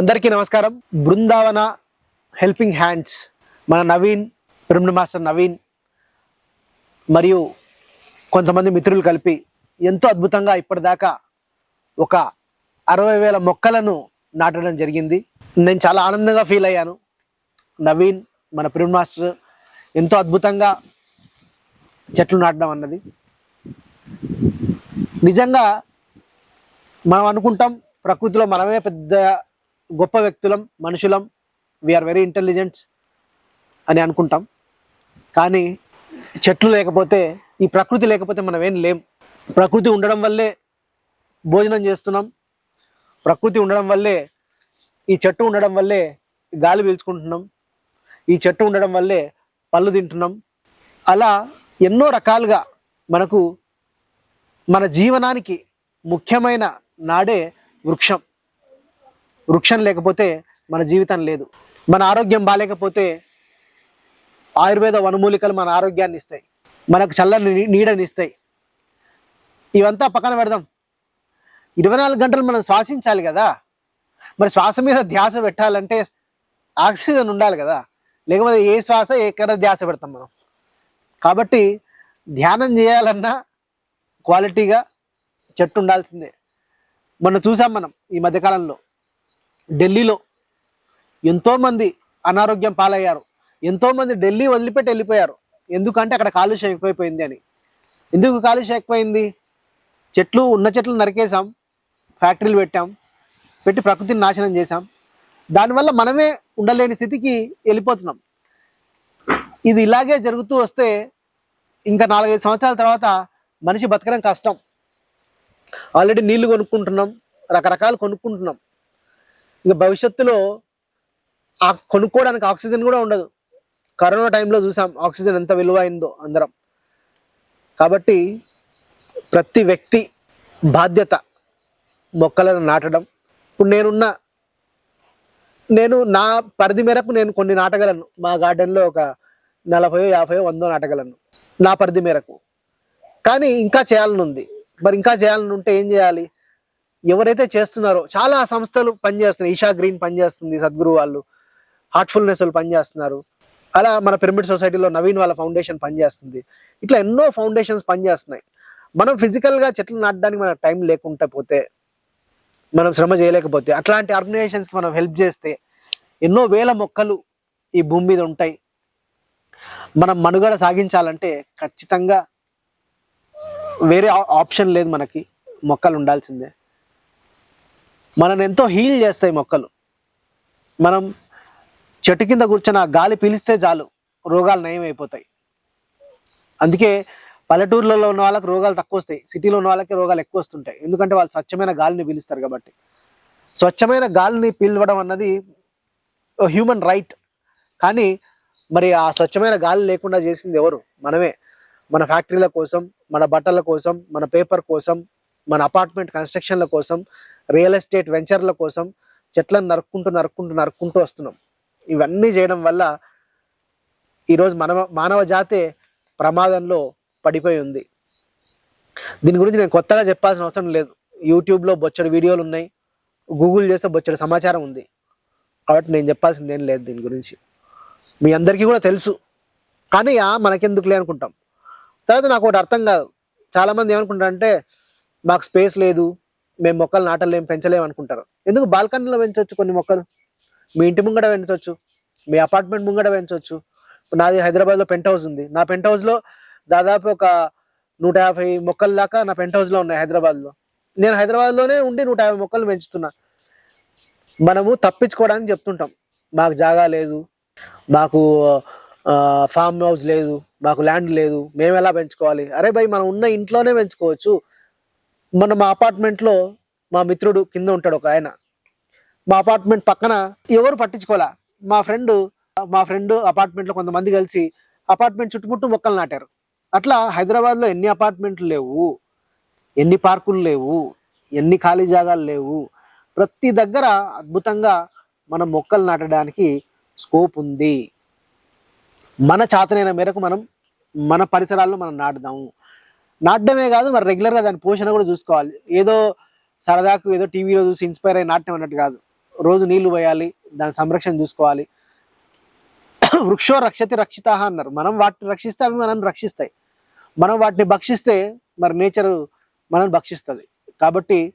అందరికీ నమస్కారం. Brindavana helping hands మన నవీన్ పిరమిడ్ మాస్టర్ నవీన్ మరియు కొంతమంది మిత్రులు కలిపి ఎంతో అద్భుతంగా ఇప్పటిదాకా ఒక అరవై వేల మొక్కలను నాటడం జరిగింది. నేను చాలా ఆనందంగా ఫీల్ అయ్యాను. నవీన్ మన పిరమిడ్ మాస్టర్ ఎంతో అద్భుతంగా చెట్లు నాటడం అన్నది. నిజంగా మనం అనుకుంటాం ప్రకృతిలో మనమే పెద్ద గొప్ప వ్యక్తులం మనుషులం వీఆర్ వెరీ ఇంటెలిజెంట్స్ అని అనుకుంటాం. కానీ చెట్లు లేకపోతే ఈ ప్రకృతి లేకపోతే మనం ఏం లేం. ప్రకృతి ఉండడం వల్లే భోజనం చేస్తున్నాం. ప్రకృతి ఉండడం వల్లే ఈ చెట్టు ఉండడం వల్లే గాలి పీల్చుకుంటున్నాం. ఈ చెట్టు ఉండడం వల్లే పళ్ళు తింటున్నాం. అలా ఎన్నో రకాలుగా మనకు మన జీవనానికి ముఖ్యమైన నాడే వృక్షం. వృక్షం లేకపోతే మన జీవితం లేదు. మన ఆరోగ్యం బాగాలేకపోతే ఆయుర్వేద వనమూలికలు మన ఆరోగ్యాన్ని ఇస్తాయి. మనకు చల్లని నీడని ఇస్తాయి. ఇవంతా పక్కన పెడదాం. ఇరవై నాలుగు గంటలు మనం శ్వాసించాలి కదా. మరి శ్వాస మీద ధ్యాస పెట్టాలంటే ఆక్సిజన్ ఉండాలి కదా. లేకపోతే ఏ శ్వాస ఎక్కడ ధ్యాస పెడతాం మనం. కాబట్టి ధ్యానం చేయాలన్నా క్వాలిటీగా చెట్టు ఉండాల్సిందే. మొన్న చూసాం మనం ఈ మధ్యకాలంలో. ఢిల్లీలో ఎంతోమంది అనారోగ్యం పాలయ్యారు. ఎంతోమంది ఢిల్లీ వదిలిపెట్టి వెళ్ళిపోయారు. ఎందుకంటే అక్కడ కాలుష్యం ఎక్కువైపోయింది అని. ఎందుకు కాలుష్యం ఎక్కువైంది? చెట్లు ఉన్న చెట్లు నరికేసాం ఫ్యాక్టరీలు పెట్టాం. పెట్టి ప్రకృతిని నాశనం చేశాం. దానివల్ల మనమే ఉండలేని స్థితికి వెళ్ళిపోతున్నాం. ఇది ఇలాగే జరుగుతూ వస్తే ఇంకా నాలుగైదు సంవత్సరాల తర్వాత మనిషి బతకడం కష్టం. ఆల్రెడీ నీళ్ళు కొనుక్కుంటున్నాం. రకరకాలు కొనుక్కుంటున్నాం. ఇంకా భవిష్యత్తులో ఆ కొనుక్కోవడానికి ఆక్సిజన్ కూడా ఉండదు. కరోనా టైంలో చూసాం ఆక్సిజన్ ఎంత విలువైందో అందరం. కాబట్టి ప్రతి వ్యక్తి బాధ్యత మొక్కలను నాటడం. ఇప్పుడు నేనున్న నేను నా పరిధి మేరకు నేను కొన్ని నాటగలను మా గార్డెన్లో ఒక నలభై యాభై వందో నాటగలను నా పరిధి మేరకు. కానీ ఇంకా చేయాలని ఉంది మరి ఇంకా చేయాలని ఉంటే ఏం చేయాలి? ఎవరైతే చేస్తున్నారో చాలా సంస్థలు పనిచేస్తున్నాయి. ఈషా గ్రీన్ పనిచేస్తుంది సద్గురు వాళ్ళు. హార్ట్ఫుల్నెస్ వాళ్ళు పనిచేస్తున్నారు. అలా మన పిరమిడ్ సొసైటీలో నవీన్ వాళ్ళ ఫౌండేషన్ పనిచేస్తుంది. ఇట్లా ఎన్నో ఫౌండేషన్స్ పనిచేస్తున్నాయి. మనం ఫిజికల్గా చెట్లు నాటడానికి మనకు టైం లేకుండా పోతే మనం శ్రమ చేయలేకపోతే అట్లాంటి ఆర్గనైజేషన్స్కి మనం హెల్ప్ చేస్తే ఎన్నో వేల మొక్కలు ఈ భూమి మీద ఉంటాయి. మనం మనుగడ సాగించాలంటే ఖచ్చితంగా వేరే ఆప్షన్ లేదు మనకి. మొక్కలు ఉండాల్సిందే. మనని ఎంతో హీల్ చేస్తాయి మొక్కలు. మనం చెట్టు కింద కూర్చొని ఆ గాలి పీలిస్తే చాలు రోగాలు నయం అయిపోతాయి అందుకే పల్లెటూర్లలో ఉన్న వాళ్ళకి రోగాలు తక్కువ వస్తాయి సిటీలో ఉన్న వాళ్ళకి రోగాలు ఎక్కువ వస్తుంటాయి ఎందుకంటే వాళ్ళు స్వచ్ఛమైన గాలిని పీలుస్తారు కాబట్టి. స్వచ్ఛమైన గాలిని పీల్చడం అన్నది హ్యూమన్ రైట్. కానీ మరి ఆ స్వచ్ఛమైన గాలి లేకుండా చేసింది ఎవరు? మనమే. మన ఫ్యాక్టరీల కోసం మన బట్టల కోసం మన పేపర్ కోసం మన అపార్ట్మెంట్ కన్స్ట్రక్షన్ల కోసం రియల్ ఎస్టేట్ వెంచర్ల కోసం చెట్లను నరుక్కుంటూ నరుక్కుంటూ నరుక్కుంటూ వస్తున్నాం. ఇవన్నీ చేయడం వల్ల ఈరోజు మనవ మానవ జాతే ప్రమాదంలో పడిపోయి ఉంది. దీని గురించి నేను కొత్తగా చెప్పాల్సిన అవసరం లేదు. యూట్యూబ్లో బొచ్చడి వీడియోలు ఉన్నాయి. గూగుల్ చేస్తే బొచ్చడి సమాచారం ఉంది. కాబట్టి నేను చెప్పాల్సింది ఏం లేదు దీని గురించి. మీ అందరికీ కూడా తెలుసు. కానీ ఆ మనకెందుకులే అనుకుంటాం. తర్వాత నాకు ఒకటి అర్థం కాదు. చాలామంది ఏమనుకుంటారంటే మాకు స్పేస్ లేదు. మేము మొక్కలు నాటలేం పెంచలేం అనుకుంటారు. ఎందుకు బాల్కనీలో పెంచవచ్చు కొన్ని మొక్కలు? మీ ఇంటి ముంగడ పెంచవచ్చు మీ అపార్ట్మెంట్ ముంగడ పెంచవచ్చు నాది హైదరాబాద్లో పెంట్ హౌస్ ఉంది. నా పెంట్ హౌస్లో దాదాపు ఒక నూట యాభై మొక్కల దాకా నా పెంట్ హౌస్లో ఉన్నాయి హైదరాబాద్లో. నేను హైదరాబాద్లోనే ఉండి నూట యాభై మొక్కలు పెంచుతున్నా. మనము తప్పించుకోవడానికి చెప్తుంటాం. మాకు జాగా లేదు. మాకు ఫామ్ హౌస్ లేదు. మాకు ల్యాండ్ లేదు. మేము ఎలా పెంచుకోవాలి? అరే భయ్ మనం ఉన్న ఇంట్లోనే పెంచుకోవచ్చు. మన మా అపార్ట్మెంట్లో మా మిత్రుడు కింద ఉంటాడు ఒక ఆయన. మా అపార్ట్మెంట్ పక్కన ఎవరు పట్టించుకోలే మా ఫ్రెండ్ మా ఫ్రెండ్ అపార్ట్మెంట్లో కొంతమంది కలిసి అపార్ట్మెంట్ చుట్టుముట్టు మొక్కలు నాటారు. అట్లా హైదరాబాద్లో ఎన్ని అపార్ట్మెంట్లు లేవు? ఎన్ని పార్కులు లేవు? ఎన్ని ఖాళీ జాగాలు లేవు? ప్రతి దగ్గర అద్భుతంగా మనం మొక్కలు నాటడానికి స్కోప్ ఉంది. మన చాతనైన మేరకు మనం మన పరిసరాల్లో మనం నాటుదాము. నాట్యమే కాదు మరి రెగ్యులర్గా దాని పోషణ కూడా చూసుకోవాలి. ఏదో సరదాకు ఏదో టీవీలో చూసి ఇన్స్పైర్ అయ్యి నాట్యం అన్నట్టు కాదు. రోజు నీళ్ళు పోయాలి దాని సంరక్షణ చూసుకోవాలి. వృక్షో రక్షతి రక్షిత అన్నారు. మనం వాటిని రక్షిస్తే అవి మనం రక్షిస్తాయి. మనం వాటిని భక్షిస్తే మరి నేచర్ మనం భక్షిస్తుంది. కాబట్టి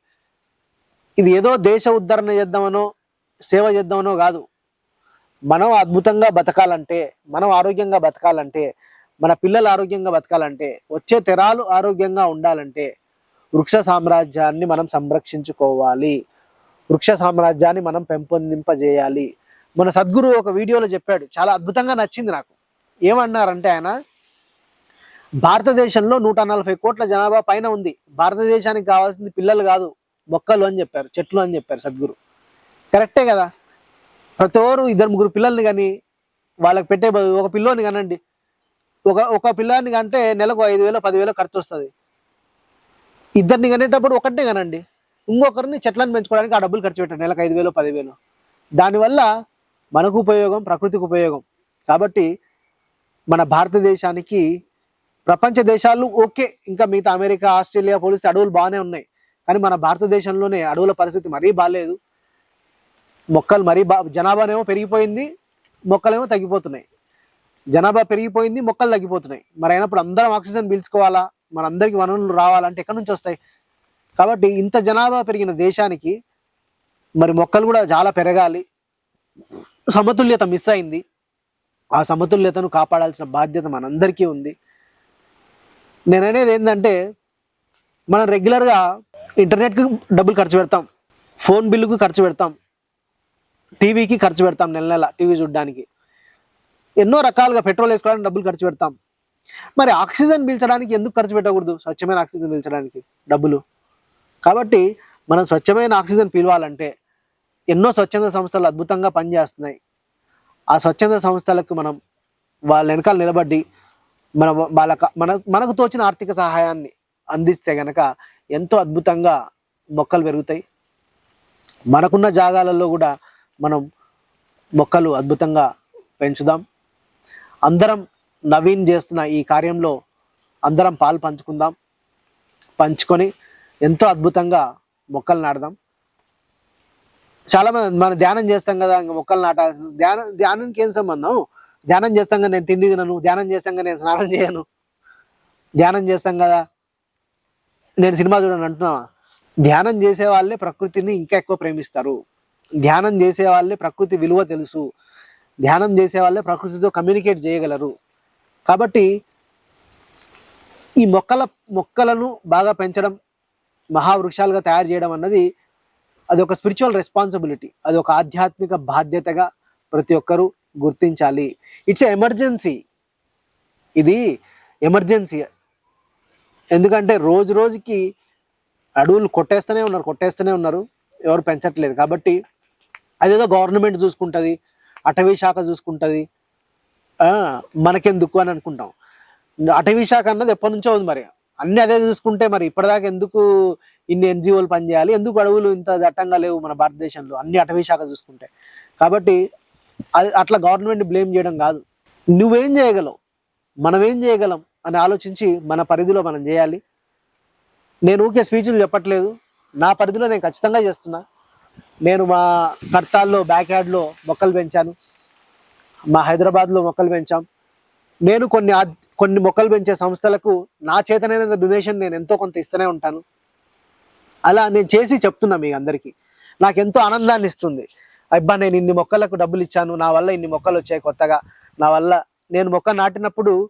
ఇది ఏదో దేశ ఉద్ధరణ చేద్దామనో సేవ చేద్దామనో కాదు. మనం అద్భుతంగా బతకాలంటే మనం ఆరోగ్యంగా బతకాలంటే మన పిల్లలు ఆరోగ్యంగా బతకాలంటే వచ్చే తెరాలు ఆరోగ్యంగా ఉండాలంటే వృక్ష సామ్రాజ్యాన్ని మనం సంరక్షించుకోవాలి. వృక్ష సామ్రాజ్యాన్ని మనం పెంపొందింపజేయాలి. మన సద్గురు ఒక వీడియోలో చెప్పాడు. చాలా అద్భుతంగా నచ్చింది నాకు. ఏమన్నారంటే ఆయన భారతదేశంలో నూట నలభై కోట్ల జనాభా పైన ఉంది. భారతదేశానికి కావాల్సింది పిల్లలు కాదు మొక్కలు అని చెప్పారు. చెట్లు అని చెప్పారు సద్గురు. కరెక్టే కదా? ప్రతి ఒక్కరు ఇద్దరు ముగ్గురు పిల్లల్ని కానీ వాళ్ళకి పెట్టే ఒక పిల్లోని కానండి. ఒక ఒక పిల్లాన్ని కంటే నెలకు ఐదు వేలు పదివేలు ఖర్చు వస్తుంది. ఇద్దరిని కనేటప్పుడు ఒకటే కనండి. ఇంకొకరిని చెట్లను పెంచుకోవడానికి ఆ డబ్బులు ఖర్చు పెట్టండి. నెలకు ఐదు వేలు పదివేలు దానివల్ల మనకు ఉపయోగం ప్రకృతికి ఉపయోగం. కాబట్టి మన భారతదేశానికి ప్రపంచ దేశాలు ఓకే. ఇంకా మిగతా అమెరికా ఆస్ట్రేలియా పోలిస్తే అడవులు బాగానే ఉన్నాయి. కానీ మన భారతదేశంలోనే అడవుల పరిస్థితి మరీ బాగాలేదు. మొక్కలు మరీ బా జనాభానేమో పెరిగిపోయింది. మొక్కలేమో తగ్గిపోతున్నాయి. జనాభా పెరిగిపోయింది మొక్కలు తగ్గిపోతున్నాయి. మరి అయినప్పుడు అందరం ఆక్సిజన్ పీల్చుకోవాలా? మనందరికీ వనరులు రావాలంటే ఎక్కడి నుంచి వస్తాయి? కాబట్టి ఇంత జనాభా పెరిగిన దేశానికి మరి మొక్కలు కూడా చాలా పెరగాలి. సమతుల్యత మిస్ అయింది. ఆ సమతుల్యతను కాపాడాల్సిన బాధ్యత మనందరికీ ఉంది. నేను అనేది ఏంటంటే మనం రెగ్యులర్గా ఇంటర్నెట్కి డబ్బులు ఖర్చు పెడతాం ఫోన్ బిల్లుకు ఖర్చు పెడతాం టీవీకి ఖర్చు పెడతాం నెల నెల టీవీ చూడడానికి. ఎన్నో రకాలుగా పెట్రోల్ వేసుకోవడానికి డబ్బులు ఖర్చు పెడతాం. మరి ఆక్సిజన్ పీల్చడానికి ఎందుకు ఖర్చు పెట్టకూడదు? స్వచ్ఛమైన ఆక్సిజన్ పీల్చడానికి డబ్బులు. కాబట్టి మనం స్వచ్ఛమైన ఆక్సిజన్ పీలవాలంటే ఎన్నో స్వచ్ఛంద సంస్థలు అద్భుతంగా పనిచేస్తున్నాయి. ఆ స్వచ్ఛంద సంస్థలకు మనం వాళ్ళ వెనకాల నిలబడి మన వాళ్ళ మన మనకు తోచిన ఆర్థిక సహాయాన్ని అందిస్తే గనక ఎంతో అద్భుతంగా మొక్కలు పెరుగుతాయి. మనకున్న జాగాలలో కూడా మనం మొక్కలు అద్భుతంగా పెంచుదాం. అందరం నవీన్ చేస్తున్న ఈ కార్యంలో అందరం పాలు పంచుకుందాం పంచుకొని ఎంతో అద్భుతంగా మొక్కలు నాడదాం చాలా మంది మనం ధ్యానం చేస్తాం కదా ఇంకా మొక్కలు నాటాల్సిన ధ్యానం ధ్యానానికి ఏం సంబంధం? ధ్యానం చేస్తాం కదా నేను తిండి తినను. ధ్యానం చేస్తాం కదా నేను స్నానం చేయను. ధ్యానం చేస్తాం కదా నేను సినిమా చూడను అంటున్నావా? ధ్యానం చేసే వాళ్ళే ప్రకృతిని ఇంకా ఎక్కువ ప్రేమిస్తారు. ధ్యానం చేసే వాళ్ళే ప్రకృతి విలువ తెలుసు. ధ్యానం చేసే వాళ్ళే ప్రకృతితో కమ్యూనికేట్ చేయగలరు. కాబట్టి ఈ మొక్కల మొక్కలను బాగా పెంచడం మహావృక్షాలుగా తయారు చేయడం అన్నది అది ఒక స్పిరిచువల్ రెస్పాన్సిబిలిటీ అది ఒక ఆధ్యాత్మిక బాధ్యతగా ప్రతి ఒక్కరూ గుర్తించాలి. ఇట్స్ ఎమర్జెన్సీ ఇది ఎమర్జెన్సీ ఎందుకంటే రోజు రోజుకి అడవులు కొట్టేస్తూనే ఉన్నారు కొట్టేస్తూనే ఉన్నారు. ఎవరు పెంచట్లేదు. కాబట్టి అదేదో గవర్నమెంట్ చూసుకుంటుంది అటవీ శాఖ చూసుకుంటుంది. మనకెందుకు అని అనుకుంటాం. అటవీ శాఖ అన్నది ఎప్పటి నుంచో ఉంది మరి. అన్ని అదే చూసుకుంటే మరి ఇప్పటిదాకా ఎందుకు ఇన్ని ఎన్జిఓలు పనిచేయాలి? ఎందుకు అడవులు ఇంత దట్టంగా లేవు మన భారతదేశంలో? అన్ని అటవీ శాఖ చూసుకుంటే. కాబట్టి అది అట్లా గవర్నమెంట్ బ్లేమ్ చేయడం కాదు. నువ్వేం చేయగలవు? మనం ఏం చేయగలం? అని ఆలోచించి మన పరిధిలో మనం చేయాలి. నేను ఊకే స్పీచ్లు చెప్పట్లేదు. నా పరిధిలో నేను ఖచ్చితంగా చేస్తున్నా. నేను మా కర్తాల్లో బ్యాక్ యార్డ్లో మొక్కలు పెంచాను. మా హైదరాబాద్లో మొక్కలు పెంచాం. నేను కొన్ని కొన్ని మొక్కలు పెంచే సంస్థలకు నా చేతనైన డొనేషన్ నేను ఎంతో కొంత ఇస్తూనే ఉంటాను. అలా నేను చేసి చెప్తున్నా మీ అందరికీ. నాకు ఎంతో ఆనందాన్ని ఇస్తుంది. అబ్బా నేను ఇన్ని మొక్కలకు డబ్బులు ఇచ్చాను. నా వల్ల ఇన్ని మొక్కలు వచ్చాయి కొత్తగా. నా వల్ల నేను మొక్క నాటినప్పుడు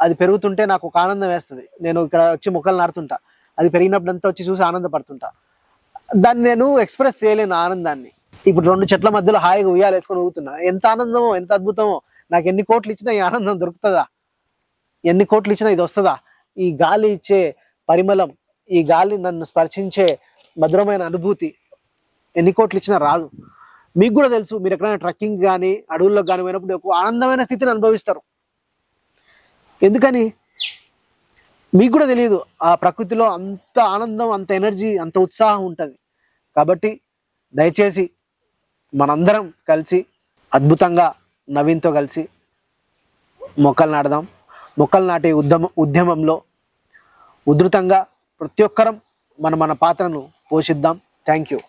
అది పెరుగుతుంటే నాకు ఒక ఆనందం వేస్తుంది. నేను ఇక్కడ వచ్చి మొక్కలు నాటుతుంటా. అది పెరిగినప్పుడు అంతా వచ్చి చూసి ఆనందపడుతుంటా. దాన్ని నేను ఎక్స్ప్రెస్ చేయలేను ఆనందాన్ని. ఇప్పుడు రెండు చెట్ల మధ్యలో హాయిగా ఉయ్యాలు వేసుకొని ఊగుతున్నా. ఎంత ఆనందమో ఎంత అద్భుతమో. నాకు ఎన్ని కోట్లు ఇచ్చినా ఈ ఆనందం దొరుకుతుందా? ఎన్ని కోట్లు ఇచ్చినా ఇది వస్తుందా? ఈ గాలి ఇచ్చే పరిమళం ఈ గాలి నన్ను స్పర్శించే మధురమైన అనుభూతి ఎన్ని కోట్లు ఇచ్చినా రాదు. మీకు కూడా తెలుసు మీరు ఎక్కడైనా ట్రెక్కింగ్ కానీ అడవుల్లో కానీ పోయినప్పుడు ఒక ఆనందమైన స్థితిని అనుభవిస్తారు. ఎందుకని? మీకు కూడా తెలియదు ఆ ప్రకృతిలో అంత ఆనందం అంత ఎనర్జీ అంత ఉత్సాహం ఉంటుంది. కాబట్టి దయచేసి మనందరం కలిసి అద్భుతంగా నవీన్తో కలిసి మొక్కలు నాటుదాం. మొక్కలు నాటే ఉద్యమ ఉద్యమంలో ఉధృతంగా ప్రతి ఒక్కరం మన మన పాత్రను పోషిద్దాం. Thank you